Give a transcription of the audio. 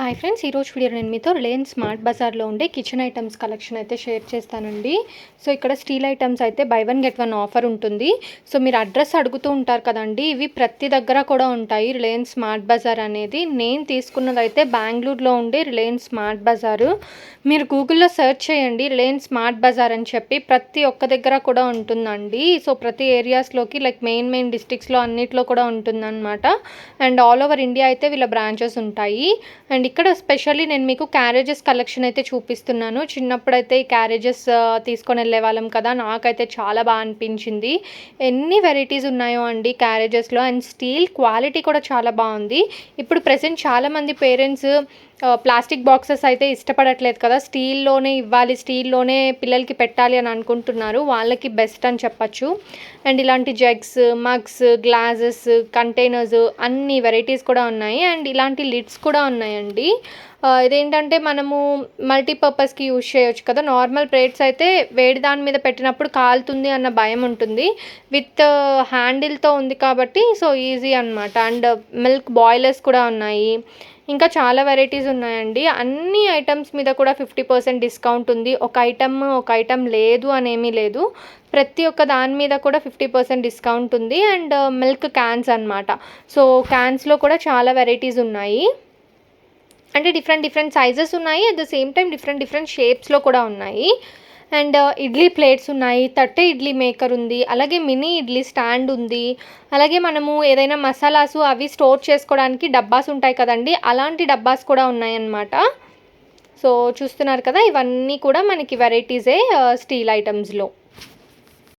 Hi friends ఈరోజు video నేను మీతో రిలయన్స్ స్మార్ట్ బజార్లో ఉండే కిచెన్ ఐటమ్స్ కలెక్షన్ అయితే షేర్ చేస్తానండి. సో ఇక్కడ స్టీల్ ఐటమ్స్ అయితే buy one get one offer ఉంటుంది. సో మీరు అడ్రస్ అడుగుతూ ఉంటారు కదండి ఇవి ప్రతి దగ్గర కూడా ఉంటాయి. రిలయన్స్ స్మార్ట్ బజార్ అనేది నేను తీసుకున్నది అయితే బెంగళూరులో ఉండే రిలయన్స్ స్మార్ట్ బజారు మీరు గూగుల్లో సెర్చ్ చేయండి రిలయన్స్ స్మార్ట్ బజార్ అని చెప్పి ప్రతి ఒక్క దగ్గర కూడా ఉంటుందండి. సో ప్రతి ఏరియాస్లోకి లైక్ మెయిన్ మెయిన్ డిస్ట్రిక్ట్స్లో అన్నిట్లో కూడా ఉంటుందన్నమాట. అండ్ ఆల్ ఓవర్ ఇండియా అయితే వీళ్ళ బ్రాంచెస్ ఉంటాయి. అండ్ ఇక్కడ స్పెషల్లీ నేను మీకు క్యారేజెస్ కలెక్షన్ అయితే చూపిస్తున్నాను. చిన్నప్పుడైతే ఈ క్యారేజెస్ తీసుకొని వెళ్ళే వాళ్ళం కదా. నాకైతే చాలా బాగా అనిపించింది. ఎన్ని వెరైటీస్ ఉన్నాయో అండి క్యారేజెస్లో. అండ్ స్టీల్ క్వాలిటీ కూడా చాలా బాగుంది. ఇప్పుడు ప్రజెంట్ చాలామంది పేరెంట్స్ ప్లాస్టిక్ బాక్సెస్ అయితే ఇష్టపడట్లేదు కదా. స్టీల్లోనే ఇవ్వాలి స్టీల్లోనే పిల్లలకి పెట్టాలి అని అనుకుంటున్నారు. వాళ్ళకి బెస్ట్ అని చెప్పచ్చు. అండ్ ఇలాంటి జగ్స్ మగ్స్ గ్లాసెస్ కంటైనర్స్ అన్ని వెరైటీస్ కూడా ఉన్నాయి. అండ్ ఇలాంటి లిడ్స్ కూడా ఉన్నాయండి. ఆ, ఇదేంటంటే మనము మల్టీపర్పస్కి యూజ్ చేయొచ్చు కదా. నార్మల్ ప్లేట్స్ అయితే వేడి దాని మీద పెట్టినప్పుడు కాలుతుంది అన్న భయం ఉంటుంది. విత్ హ్యాండిల్తో ఉంది కాబట్టి సో ఈజీ అనమాట అండ్ మిల్క్ బాయిలర్స్ కూడా ఉన్నాయి. ఇంకా చాలా వెరైటీస్ ఉన్నాయండి. అన్ని ఐటమ్స్ మీద కూడా ఫిఫ్టీ పర్సెంట్ డిస్కౌంట్ ఉంది. ఒక ఐటమ్ ఒక ఐటమ్ లేదు అనేమీ లేదు. ప్రతి ఒక్క దాని మీద కూడా ఫిఫ్టీ పర్సెంట్ డిస్కౌంట్ ఉంది. అండ్ మిల్క్ క్యాన్స్ అన్నమాట. సో క్యాన్స్లో కూడా చాలా వెరైటీస్ ఉన్నాయి. అంటే డిఫరెంట్ డిఫరెంట్ సైజెస్ ఉన్నాయి. At the same time different different షేప్స్లో కూడా ఉన్నాయి. అండ్ ఇడ్లీ ప్లేట్స్ ఉన్నాయి. తట్టే ఇడ్లీ మేకర్ ఉంది. అలాగే మినీ ఇడ్లీ స్టాండ్ ఉంది. అలాగే మనము ఏదైనా మసాలాసు అవి స్టోర్ చేసుకోవడానికి డబ్బాస్ ఉంటాయి కదండి. అలాంటి డబ్బాస్ కూడా ఉన్నాయన్నమాట. సో చూస్తున్నారు కదా ఇవన్నీ కూడా మనకి వెరైటీసే స్టీల్ ఐటమ్స్లో